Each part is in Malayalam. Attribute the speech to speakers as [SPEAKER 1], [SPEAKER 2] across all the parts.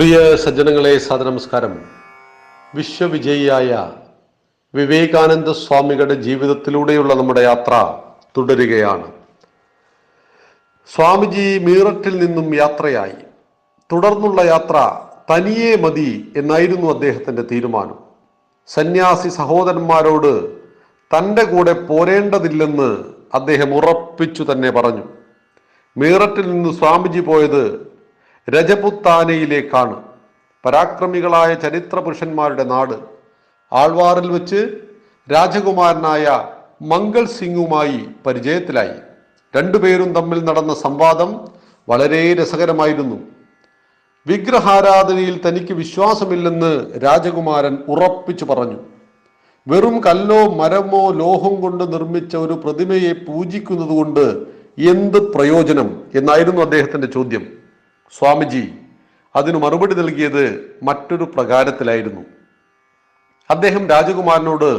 [SPEAKER 1] പ്രിയ സജ്ജനങ്ങളെ സാദനമസ്കാരം വിശ്വവിജയിയായ വിവേകാനന്ദ സ്വാമികളുടെ ജീവിതത്തിലൂടെയുള്ള നമ്മുടെ യാത്ര തുടരുകയാണ്. സ്വാമിജി മീററ്റിൽ നിന്നും യാത്രയായി. തുടർന്നുള്ള യാത്ര തനിയെ മതി എന്നായിരുന്നു അദ്ദേഹത്തിന്റെ തീരുമാനം. സന്യാസി സഹോദരന്മാരോട് തന്റെ കൂടെ പോരേണ്ടതില്ലെന്ന് അദ്ദേഹം ഉറപ്പിച്ചു തന്നെ പറഞ്ഞു. മീററ്റിൽ നിന്ന് സ്വാമിജി പോയത് രജപുത്താനയിലേക്കാണ് പരാക്രമികളായ ചരിത്ര പുരുഷന്മാരുടെ നാട്. ആൾവാറിൽ വെച്ച് രാജകുമാരനായ മംഗൾ സിംഗുമായി പരിചയത്തിലായി. രണ്ടുപേരും തമ്മിൽ നടന്ന സംവാദം വളരെ രസകരമായിരുന്നു. വിഗ്രഹാരാധനയിൽ തനിക്ക് വിശ്വാസമില്ലെന്ന് രാജകുമാരൻ ഉറപ്പിച്ചു പറഞ്ഞു. വെറും കല്ലോ മരമോ ലോഹം കൊണ്ട് നിർമ്മിച്ച ഒരു പ്രതിമയെ പൂജിക്കുന്നത് കൊണ്ട് എന്ത് പ്രയോജനം എന്നായിരുന്നു അദ്ദേഹത്തിന്റെ ചോദ്യം. സ്വാമിജി അതിന് മറുപടി നൽകിയത് മറ്റൊരു പ്രകാരത്തിലായിരുന്നു. അദ്ദേഹം രാജകുമാരനോട്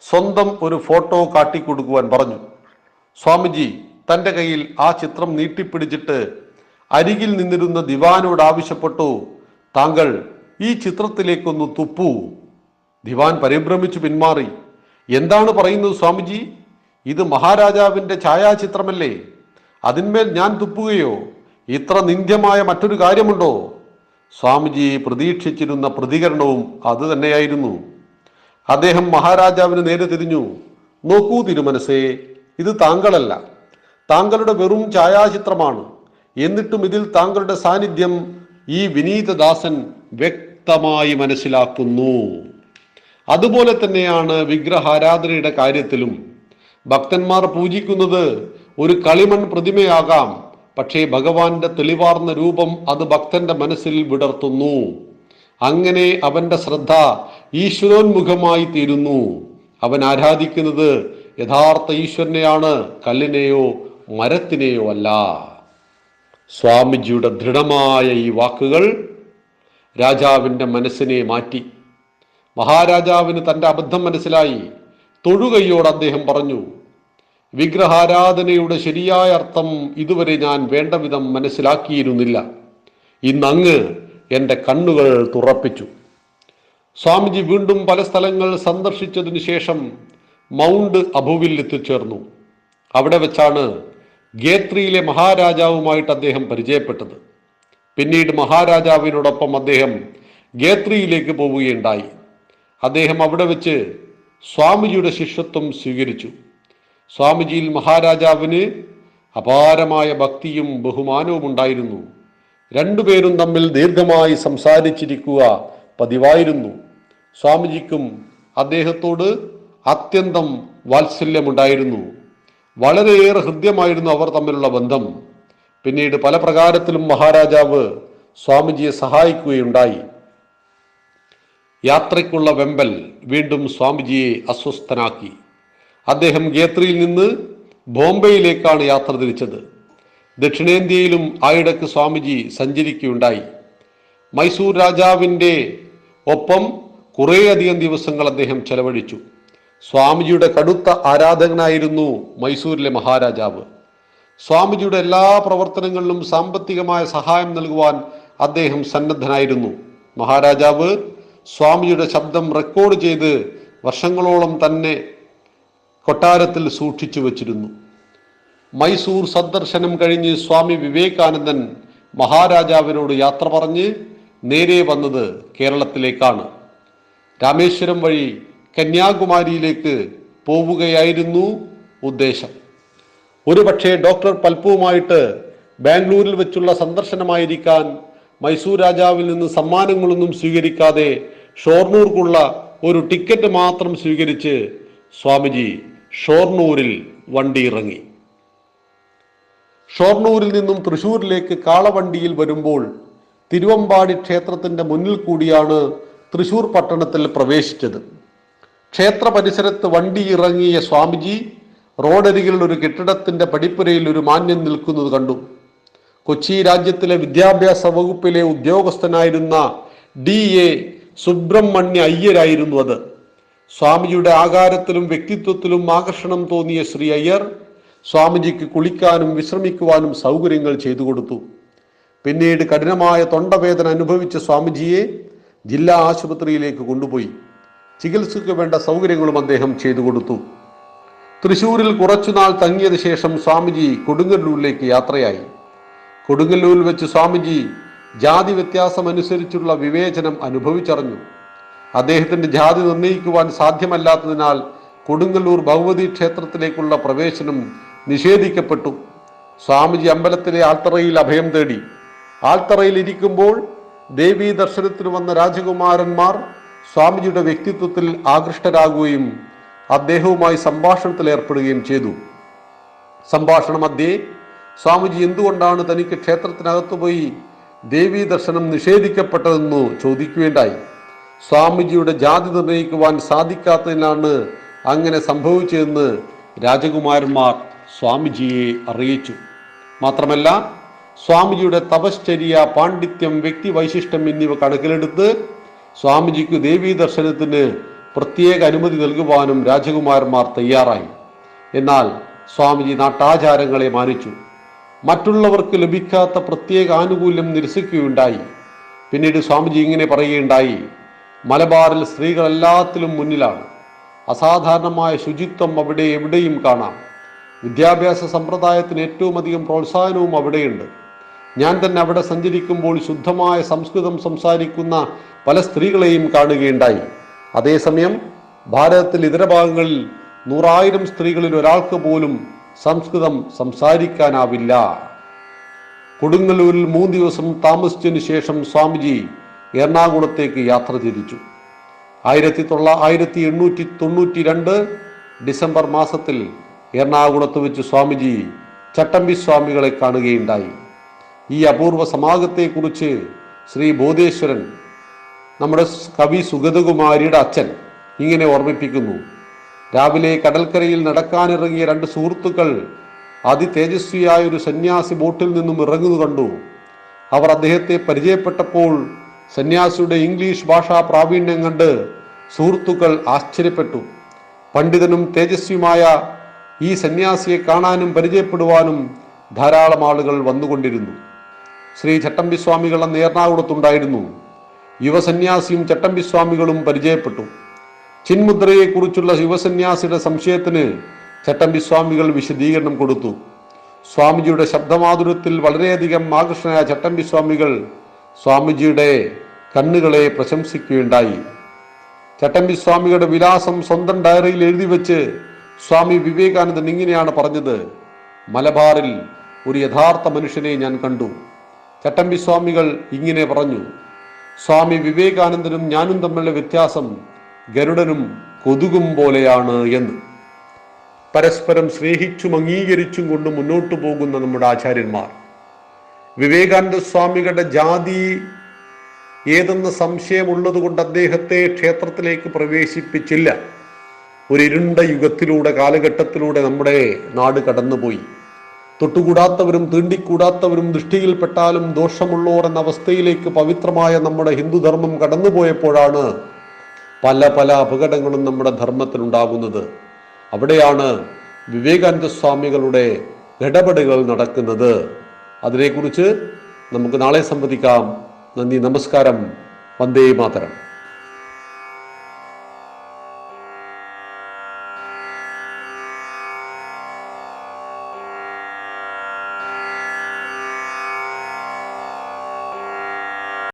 [SPEAKER 1] സ്വന്തം ഒരു ഫോട്ടോ കാട്ടിക്കൊടുക്കുവാൻ പറഞ്ഞു. സ്വാമിജി തന്റെ കയ്യിൽ ആ ചിത്രം നീട്ടിപ്പിടിച്ചിട്ട് അരികിൽ നിന്നിരുന്ന ദിവാനോട് ആവശ്യപ്പെട്ടു താങ്കൾ ഈ ചിത്രത്തിലേക്കൊന്ന് തുപ്പൂ. ദിവാൻ പരിഭ്രമിച്ചു പിന്മാറി. എന്താണ് പറയുന്നത് സ്വാമിജി? ഇത് മഹാരാജാവിന്റെ ഛായാചിത്രമല്ലേ? അതിന്മേൽ ഞാൻ തുപ്പുകയോ? ഇത്ര നിന്ദ്യമായ മറ്റൊരു കാര്യമുണ്ടോ? സ്വാമിജി പ്രതീക്ഷിച്ചിരുന്ന പ്രതികരണവും അത് തന്നെയായിരുന്നു. അദ്ദേഹം മഹാരാജാവിന് നേരെ തിരിഞ്ഞു. നോക്കൂ തിരുമനസേ ഇത് താങ്കളല്ല. താങ്കളുടെ വെറും ഛായാചിത്രമാണ്. എന്നിട്ടും ഇതിൽ താങ്കളുടെ സാന്നിധ്യം ഈ വിനീതദാസൻ വ്യക്തമായി മനസ്സിലാക്കുന്നു. അതുപോലെ തന്നെയാണ് വിഗ്രഹാരാധനയുടെ കാര്യത്തിലും. ഭക്തന്മാർ പൂജിക്കുന്നത് ഒരു കളിമൺ പ്രതിമയാകാം. പക്ഷേ ഭഗവാന്റെ തെളിവാർന്ന രൂപം അത് ഭക്തന്റെ മനസ്സിൽ വിടർത്തുന്നു. അങ്ങനെ അവന്റെ ശ്രദ്ധ ഈശ്വരോന്മുഖമായി തീരുന്നു. അവൻ ആരാധിക്കുന്നത് യഥാർത്ഥ ഈശ്വരനെയാണ് കല്ലിനെയോ മരത്തിനെയോ അല്ല. സ്വാമിജിയുടെ ദൃഢമായ ഈ വാക്കുകൾ രാജാവിന്റെ മനസ്സിനെ മാറ്റി. മഹാരാജാവിന് തന്റെ അബദ്ധം മനസ്സിലായി. തൊഴുകയോട് അദ്ദേഹം പറഞ്ഞു വിഗ്രഹാരാധനയുടെ ശരിയായ അർത്ഥം ഇതുവരെ ഞാൻ വേണ്ട വിധം മനസ്സിലാക്കിയിരുന്നില്ല. ഇന്നങ്ങ് എന്റെ കണ്ണുകൾ തുറപ്പിച്ചു. സ്വാമിജി വീണ്ടും പല സ്ഥലങ്ങൾ സന്ദർശിച്ചതിനു ശേഷം മൗണ്ട് അബുവിൽ എത്തിച്ചേർന്നു. അവിടെ വെച്ചാണ് ഗേത്രിയിലെ മഹാരാജാവുമായിട്ട് അദ്ദേഹം പരിചയപ്പെട്ടത്. പിന്നീട് മഹാരാജാവിനോടൊപ്പം അദ്ദേഹം ഗേത്രിയിലേക്ക് പോവുകയുണ്ടായി. അദ്ദേഹം അവിടെ വെച്ച് സ്വാമിജിയുടെ ശിഷ്യത്വം സ്വീകരിച്ചു. സ്വാമിജിയിൽ മഹാരാജാവിന് അപാരമായ ഭക്തിയും ബഹുമാനവും ഉണ്ടായിരുന്നു. രണ്ടുപേരും തമ്മിൽ ദീർഘമായി സംസാരിച്ചിരിക്കുക പതിവായിരുന്നു. സ്വാമിജിക്കും അദ്ദേഹത്തോട് അത്യന്തം വാത്സല്യമുണ്ടായിരുന്നു. വളരെയേറെ ഹൃദ്യമായിരുന്നു അവർ തമ്മിലുള്ള ബന്ധം. പിന്നീട് പല പ്രകാരത്തിലും മഹാരാജാവ് സ്വാമിജിയെ സഹായിക്കുകയുണ്ടായി. യാത്രയ്ക്കുള്ള വെമ്പൽ വീണ്ടും സ്വാമിജിയെ അസ്വസ്ഥനാക്കി. അദ്ദേഹം ഗേത്രിയിൽ നിന്ന് ബോംബെയിലേക്കാണ് യാത്ര തിരിച്ചത്. ദക്ഷിണേന്ത്യയിലും ആയിടക്ക് സ്വാമിജി സഞ്ചരിക്കുകയുണ്ടായി. മൈസൂർ രാജാവിന്റെ ഒപ്പം കുറേയധികം ദിവസങ്ങൾ അദ്ദേഹം ചെലവഴിച്ചു. സ്വാമിജിയുടെ കടുത്ത ആരാധകനായിരുന്നു മൈസൂരിലെ മഹാരാജാവ്. സ്വാമിജിയുടെ എല്ലാ പ്രവർത്തനങ്ങളിലും സാമ്പത്തികമായ സഹായം നൽകുവാൻ അദ്ദേഹം സന്നദ്ധനായിരുന്നു. മഹാരാജാവ് സ്വാമിജിയുടെ ശബ്ദം റെക്കോർഡ് ചെയ്ത് വർഷങ്ങളോളം തന്നെ കൊട്ടാരത്തിൽ സൂക്ഷിച്ചു വച്ചിരുന്നു. മൈസൂർ സന്ദർശനം കഴിഞ്ഞ് സ്വാമി വിവേകാനന്ദൻ മഹാരാജാവിനോട് യാത്ര പറഞ്ഞ് നേരെ വന്നത് കേരളത്തിലേക്കാണ്. രാമേശ്വരം വഴി കന്യാകുമാരിയിലേക്ക് പോവുകയായിരുന്നു ഉദ്ദേശം. ഒരുപക്ഷെ ഡോക്ടർ പൽപ്പുവുമായിട്ട് ബാംഗ്ലൂരിൽ വെച്ചുള്ള സന്ദർശനമായിരിക്കാൻ മൈസൂർ രാജാവിൽ നിന്ന് സമ്മാനങ്ങളൊന്നും സ്വീകരിക്കാതെ ഷോർണൂർക്കുള്ള ഒരു ടിക്കറ്റ് മാത്രം സ്വീകരിച്ച് സ്വാമിജി ഷോർണൂരിൽ വണ്ടി ഇറങ്ങി ഷോർണൂരിൽ നിന്നും തൃശൂരിലേക്ക് കാളവണ്ടിയിൽ വരുമ്പോൾ തിരുവമ്പാടി ക്ഷേത്രത്തിന്റെ മുന്നിൽ കൂടിയാണ് തൃശൂർ പട്ടണത്തിൽ പ്രവേശിച്ചത്. ക്ഷേത്ര പരിസരത്ത് വണ്ടി ഇറങ്ങിയ സ്വാമിജി റോഡരികിൽ ഒരു കെട്ടിടത്തിന്റെ പടിപ്പുരയിൽ ഒരു മാന്യം നിൽക്കുന്നത് കണ്ടു. കൊച്ചി രാജ്യത്തിലെ വിദ്യാഭ്യാസ വകുപ്പിലെ ഉദ്യോഗസ്ഥനായിരുന്ന ഡി എ സുബ്രഹ്മണ്യ അയ്യരായിരുന്നു അത്. സ്വാമിജിയുടെ ആകാരത്തിലും വ്യക്തിത്വത്തിലും ആകർഷണം തോന്നിയ ശ്രീ അയ്യർ സ്വാമിജിക്ക് കുളിക്കാനും വിശ്രമിക്കുവാനും സൗകര്യങ്ങൾ ചെയ്തു കൊടുത്തു. പിന്നീട് കഠിനമായ തൊണ്ടവേദന അനുഭവിച്ച സ്വാമിജിയെ ജില്ലാ ആശുപത്രിയിലേക്ക് കൊണ്ടുപോയി. ചികിത്സയ്ക്ക് വേണ്ട സൗകര്യങ്ങളും അദ്ദേഹം ചെയ്തു കൊടുത്തു. തൃശൂരിൽ കുറച്ചുനാൾ തങ്ങിയതിനു ശേഷം സ്വാമിജി കൊടുങ്ങല്ലൂരിലേക്ക് യാത്രയായി. കൊടുങ്ങല്ലൂരിൽ വെച്ച് സ്വാമിജി ജാതി വ്യത്യാസമനുസരിച്ചുള്ള വിവേചനം അനുഭവിച്ചറിഞ്ഞു. അദ്ദേഹത്തിന്റെ ജാതി നിർണയിക്കുവാൻ സാധ്യമല്ലാത്തതിനാൽ കൊടുങ്ങല്ലൂർ ഭഗവതി ക്ഷേത്രത്തിലേക്കുള്ള പ്രവേശനം നിഷേധിക്കപ്പെട്ടു. സ്വാമിജി അമ്പലത്തിലെ ആൾത്തറയിൽ അഭയം തേടി. ആൾത്തറയിൽ ഇരിക്കുമ്പോൾ ദേവീ ദർശനത്തിന് വന്ന രാജകുമാരന്മാർ സ്വാമിജിയുടെ വ്യക്തിത്വത്തിൽ ആകൃഷ്ടരാകുകയും അദ്ദേഹവുമായി സംഭാഷണത്തിൽ ഏർപ്പെടുകയും ചെയ്തു. സംഭാഷണ മധ്യേ സ്വാമിജി എന്തുകൊണ്ടാണ് തനിക്ക് ക്ഷേത്രത്തിനകത്ത് പോയി ദേവീ ദർശനം നിഷേധിക്കപ്പെട്ടതെന്ന് ചോദിക്കുകയുണ്ടായി. സ്വാമിജിയുടെ ജാതി നിർണയിക്കുവാൻ സാധിക്കാത്തതിനാണ് അങ്ങനെ സംഭവിച്ചതെന്ന് രാജകുമാരന്മാർ സ്വാമിജിയെ അറിയിച്ചു. മാത്രമല്ല സ്വാമിജിയുടെ തപശ്ചര്യ പാണ്ഡിത്യം വ്യക്തി വൈശിഷ്ട്യം എന്നിവ കണക്കിലെടുത്ത് സ്വാമിജിക്ക് ദേവീ ദർശനത്തിന് പ്രത്യേക അനുമതി നൽകുവാനും രാജകുമാരന്മാർ തയ്യാറായി. എന്നാൽ സ്വാമിജി നാട്ടാചാരങ്ങളെ മാനിച്ചു. മറ്റുള്ളവർക്ക് ലഭിക്കാത്ത പ്രത്യേക ആനുകൂല്യം നിരസിക്കുകയുണ്ടായി. പിന്നീട് സ്വാമിജി ഇങ്ങനെ പറയുകയുണ്ടായി. മലബാറിൽ സ്ത്രീകൾ എല്ലാത്തിലും മുന്നിലാണ്. അസാധാരണമായ ശുചിത്വം അവിടെ എവിടെയും കാണാം. വിദ്യാഭ്യാസ സമ്പ്രദായത്തിന് ഏറ്റവും അധികം പ്രോത്സാഹനവും അവിടെയുണ്ട്. ഞാൻ തന്നെ അവിടെ സഞ്ചരിക്കുമ്പോൾ ശുദ്ധമായ സംസ്കൃതം സംസാരിക്കുന്ന പല സ്ത്രീകളെയും കാണുകയുണ്ടായി. അതേസമയം ഭാരതത്തിൽ ഇതര ഭാഗങ്ങളിൽ നൂറായിരം സ്ത്രീകളിൽ ഒരാൾക്ക് പോലും സംസ്കൃതം സംസാരിക്കാനാവില്ല. കൊടുങ്ങല്ലൂരിൽ മൂന്ന് ദിവസം താമസിച്ചതിനു ശേഷം സ്വാമിജി എറണാകുളത്തേക്ക് യാത്ര തിരിച്ചു. ആയിരത്തി തൊള്ള ആയിരത്തി എണ്ണൂറ്റി തൊണ്ണൂറ്റി രണ്ട് ഡിസംബർ മാസത്തിൽ എറണാകുളത്ത് വെച്ച് സ്വാമിജി ചട്ടമ്പി സ്വാമികളെ കാണുകയുണ്ടായി. ഈ അപൂർവ സമാഗത്തെക്കുറിച്ച് ശ്രീ ബോധേശ്വരൻ നമ്മുടെ കവി സുഗതകുമാരിയുടെ അച്ഛൻ ഇങ്ങനെ ഓർമ്മിപ്പിക്കുന്നു. രാവിലെ കടൽക്കരയിൽ നടക്കാനിറങ്ങിയ രണ്ട് സുഹൃത്തുക്കൾ അതിതേജസ്വിയായ ഒരു സന്യാസി ബോട്ടിൽ നിന്നും ഇറങ്ങുന്നു കണ്ടു. അവർ അദ്ദേഹത്തെ പരിചയപ്പെട്ടപ്പോൾ സന്യാസിയുടെ ഇംഗ്ലീഷ് ഭാഷാ പ്രാവീണ്യം കണ്ട് സുഹൃത്തുക്കൾ ആശ്ചര്യപ്പെട്ടു. പണ്ഡിതനും തേജസ്വിയുമായ ഈ സന്യാസിയെ കാണാനും പരിചയപ്പെടുവാനും ധാരാളം ആളുകൾ വന്നുകൊണ്ടിരുന്നു. ശ്രീ ചട്ടമ്പി സ്വാമികൾ അന്ന് എറണാകുളത്തുണ്ടായിരുന്നു. യുവസന്യാസിയും ചട്ടമ്പിസ്വാമികളും പരിചയപ്പെട്ടു. ചിന്മുദ്രയെക്കുറിച്ചുള്ള യുവസന്യാസിയുടെ സംശയത്തിന് ചട്ടമ്പിസ്വാമികൾ വിശദീകരണം കൊടുത്തു. സ്വാമിജിയുടെ ശബ്ദമാധുര്യത്തിൽ വളരെയധികം ആകർഷണയായ ചട്ടമ്പി സ്വാമികൾ സ്വാമിജിയുടെ കണ്ണുകളെ പ്രശംസിക്കുകയുണ്ടായി. ചട്ടമ്പി സ്വാമിയുടെ വിലാസം സ്വന്തം ഡയറിയിൽ എഴുതി വെച്ച് സ്വാമി വിവേകാനന്ദൻ ഇങ്ങനെയാണ് പറഞ്ഞത്. മലബാറിൽ ഒരു യഥാർത്ഥ മനുഷ്യനെ ഞാൻ കണ്ടു. ചട്ടമ്പി സ്വാമികൾ ഇങ്ങനെ പറഞ്ഞു. സ്വാമി വിവേകാനന്ദനും ഞാനും തമ്മിലുള്ള വ്യത്യാസം ഗരുഡനും കൊതുകും പോലെയാണ് എന്ന്. പരസ്പരം സ്നേഹിച്ചും അംഗീകരിച്ചും കൊണ്ട് മുന്നോട്ടു പോകുന്ന നമ്മുടെ ആചാര്യന്മാർ. വിവേകാനന്ദ സ്വാമികളുടെ ജാതി ഏതെന്ന് സംശയമുള്ളത് കൊണ്ട് അദ്ദേഹത്തെ ക്ഷേത്രത്തിലേക്ക് പ്രവേശിപ്പിച്ചില്ല. ഒരു ഇരുണ്ട യുഗത്തിലൂടെ കാലഘട്ടത്തിലൂടെ നമ്മുടെ നാട് കടന്നുപോയി. തൊട്ടുകൂടാത്തവരും തീണ്ടിക്കൂടാത്തവരും ദൃഷ്ടിയിൽപ്പെട്ടാലും ദോഷമുള്ളവർ എന്ന അവസ്ഥയിലേക്ക് പവിത്രമായ നമ്മുടെ ഹിന്ദുധർമ്മം കടന്നുപോയപ്പോഴാണ് പല പല അപകടങ്ങളും നമ്മുടെ ധർമ്മത്തിലുണ്ടാകുന്നത്. അവിടെയാണ് വിവേകാനന്ദ സ്വാമികളുടെ ഇടപെടലുകൾ നടക്കുന്നത്. അതിനെക്കുറിച്ച് നമുക്ക് നാളെ സംവദിക്കാം. നന്ദി നമസ്കാരം. വന്ദേ മാതരം.